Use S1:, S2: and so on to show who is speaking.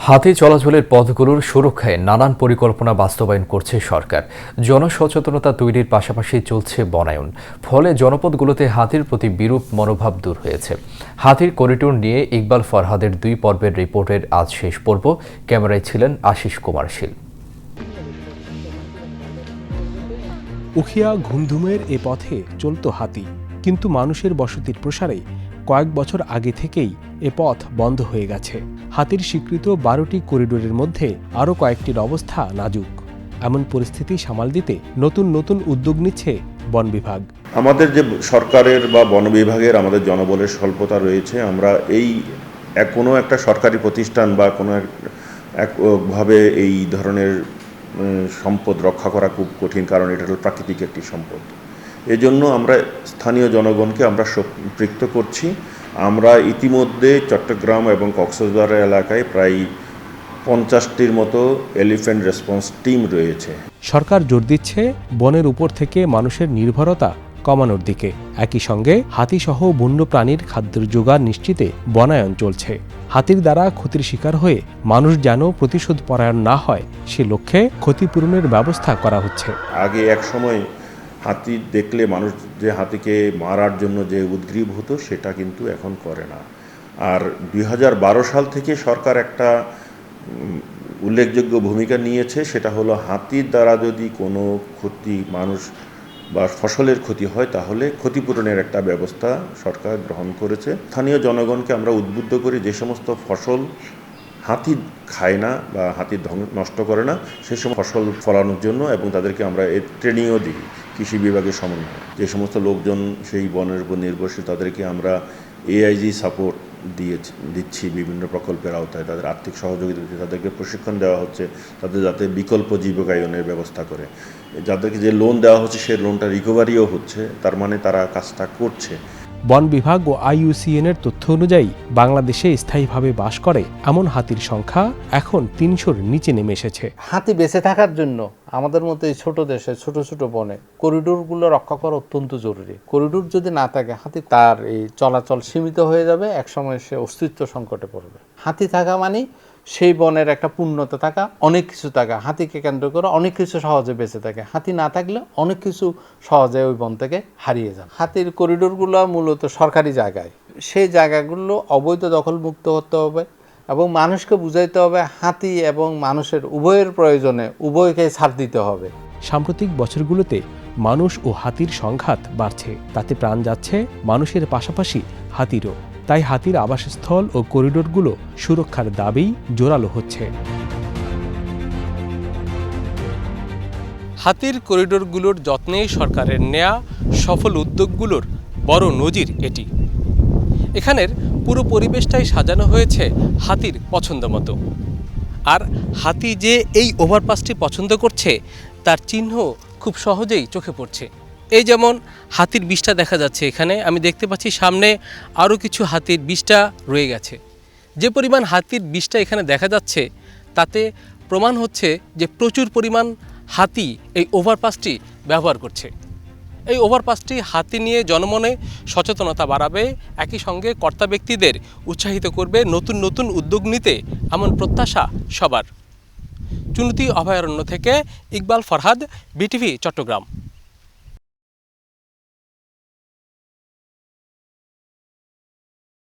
S1: হাতি চলাচলের পথগুলোর সুরক্ষায় নানান পরিকল্পনা বাস্তবায়ন করছে সরকার। জনসচেতনতা তৈরির পাশাপাশি চলছে বনায়ন। ফলে জনপদগুলোতে হাতির প্রতি বিরূপ মনোভাব দূর হয়েছে। হাতির করিডোর নিয়ে ইকবাল ফরহাদের দুই পর্বের রিপোর্টের আজ শেষ পর্ব। ক্যামেরায় ছিলেন আশিস কুমার শীল।
S2: উখিয়া ঘুমধুমের এ পথে চলত হাতি। কিন্তু মানুষের বসতির প্রসারে কয়েক বছর আগে থেকেই এ পথ বন্ধ হয়ে গেছে। হাতির স্বীকৃত বারোটি করিডোরের মধ্যে আরও কয়েকটির অবস্থা নাজুক। এমন পরিস্থিতি সামাল দিতে নতুন নতুন উদ্যোগ নিচ্ছে বন বিভাগ।
S3: আমাদের যে সরকারের বা বন বিভাগের আমাদের জনবলের স্বল্পতা রয়েছে, আমরা এই কোনো একটা সরকারি প্রতিষ্ঠান বা কোনো এক- একভাবে এই ধরনের সম্পদ রক্ষা করা খুব কঠিন, কারণ এটা হল প্রাকৃতিক একটি সম্পদ। এজন্য আমরা স্থানীয় জনগণকে আমরা সম্পৃক্ত করছি। আমরা ইতিমধ্যে চট্টগ্রাম এবং কক্সবাজার এলাকায় প্রায় পঞ্চাশটির মতো এলিফ্যান্ট রেসপন্স টিম রয়েছে।
S2: সরকার জোর দিচ্ছে বনের উপর থেকে মানুষের নির্ভরতা কমানোর দিকে। একই সঙ্গে হাতিসহ বন্য প্রাণীর খাদ্যের জোগান নিশ্চিতে বনায়ন চলছে। হাতির দ্বারা ক্ষতির শিকার হয়ে মানুষ যেন প্রতিশোধ পরায়ণ না হয় সে লক্ষ্যে ক্ষতিপূরণের ব্যবস্থা করা হচ্ছে।
S3: আগে এক সময় হাতি দেখলে মানুষ যে হাতিকে মারার জন্য যে উদ্গ্রীব হতো, সেটা কিন্তু এখন করে না। আর দুই হাজার বারো সাল থেকে সরকার একটা উল্লেখযোগ্য ভূমিকা নিয়েছে, সেটা হলো হাতির দ্বারা যদি কোনো ক্ষতি মানুষ বা ফসলের ক্ষতি হয়, তাহলে ক্ষতিপূরণের একটা ব্যবস্থা সরকার গ্রহণ করেছে। স্থানীয় জনগণকে আমরা উদ্বুদ্ধ করি, যে সমস্ত ফসল হাতি খায় না বা হাতি নষ্ট করে না সেই সময় ফসল ফলানোর জন্য এবং তাদেরকে আমরা এর ট্রেনিংও দিই। কৃষি বিভাগের সমন্বয়। যে সমস্ত লোকজন সেই বনের উপর নির্ভরশীল, তাদেরকে আমরা এআইজি সাপোর্ট দিয়ে দিচ্ছি বিভিন্ন প্রকল্পের আওতায়। তাদের আর্থিক সহযোগিতা দিচ্ছে, তাদেরকে প্রশিক্ষণ দেওয়া হচ্ছে, তাদের যাতে বিকল্প জীবিকায়নের ব্যবস্থা করে। যাদেরকে যে লোন দেওয়া হচ্ছে সেই লোনটা রিকভারিও হচ্ছে, তার মানে তারা কাজটা করছে।
S2: বন বিভাগ ও আইইউসিএন এর তথ্য অনুযায়ী বাংলাদেশে স্থায়ীভাবে বাস করে এমন হাতির সংখ্যা এখন তিনশোর নিচে নেমে এসেছে।
S4: হাতি বেঁচে থাকার জন্য আমাদের মতো এই ছোট দেশে ছোট ছোট বনে করিডোরগুলো রক্ষা করা অত্যন্ত জরুরি। করিডোর যদি না থাকে, হাতি তার এই চলাচল সীমিত হয়ে যাবে, একসময় সে অস্তিত্ব সংকটে পড়বে। হাতি থাকা মানে সেই বনের একটা পূর্ণতা থাকা, অনেক কিছু থাকা, হাতিকে কেন্দ্র করে অনেক কিছু সহজে বেঁচে থাকে। হাতি না থাকলে অনেক কিছু সহজে ওই বন থেকে হারিয়ে যান হাতির করিডোরগুলো মূলত সরকারি জায়গায়। সেই জায়গাগুলো অবৈধ দখলমুক্ত করতে হবে এবং মানুষকে বুঝাইতে হবে হাতি এবং মানুষের উভয়ের প্রয়োজনে উভয়কে ছাড় দিতে হবে।
S2: সাম্প্রতিক বছরগুলোতে মানুষ ও হাতির সংঘাত বাড়ছে। তাতে প্রাণ যাচ্ছে মানুষের পাশাপাশি হাতিরও। তাই হাতির আবাসস্থল ও করিডোরগুলো সুরক্ষার দাবি জোরালো হচ্ছে। হাতির করিডোরগুলোর যত্নে সরকারের নেয়া সফল উদ্যোগগুলোর বড় নজির এটি। এখানের পুরো পরিবেশটাই সাজানো হয়েছে হাতির পছন্দ মতো। আর হাতি যে এই ওভারপাসটি পছন্দ করছে, তার চিহ্ন খুব সহজেই চোখে পড়ছে। এই যেমন হাতির বিষটা দেখা যাচ্ছে এখানে, আমি দেখতে পাচ্ছি সামনে আরও কিছু হাতির বিষটা রয়ে গেছে। যে পরিমাণ হাতির বিষটা এখানে দেখা যাচ্ছে, তাতে প্রমাণ হচ্ছে যে প্রচুর পরিমাণ হাতি এই ওভারপাসটি ব্যবহার করছে। এই ওভারপাসটি হাতি নিয়ে জনমনে সচেতনতা বাড়াবে, একই সঙ্গে কর্তা ব্যক্তিদের উৎসাহিত করবে, নতুন নতুন উদ্যোগ নিতে এমন প্রত্যাশা সবার। চুনতি অভয়ারণ্য থেকে ইকবাল ফরহাদ, বিটিভি চট্টগ্রাম।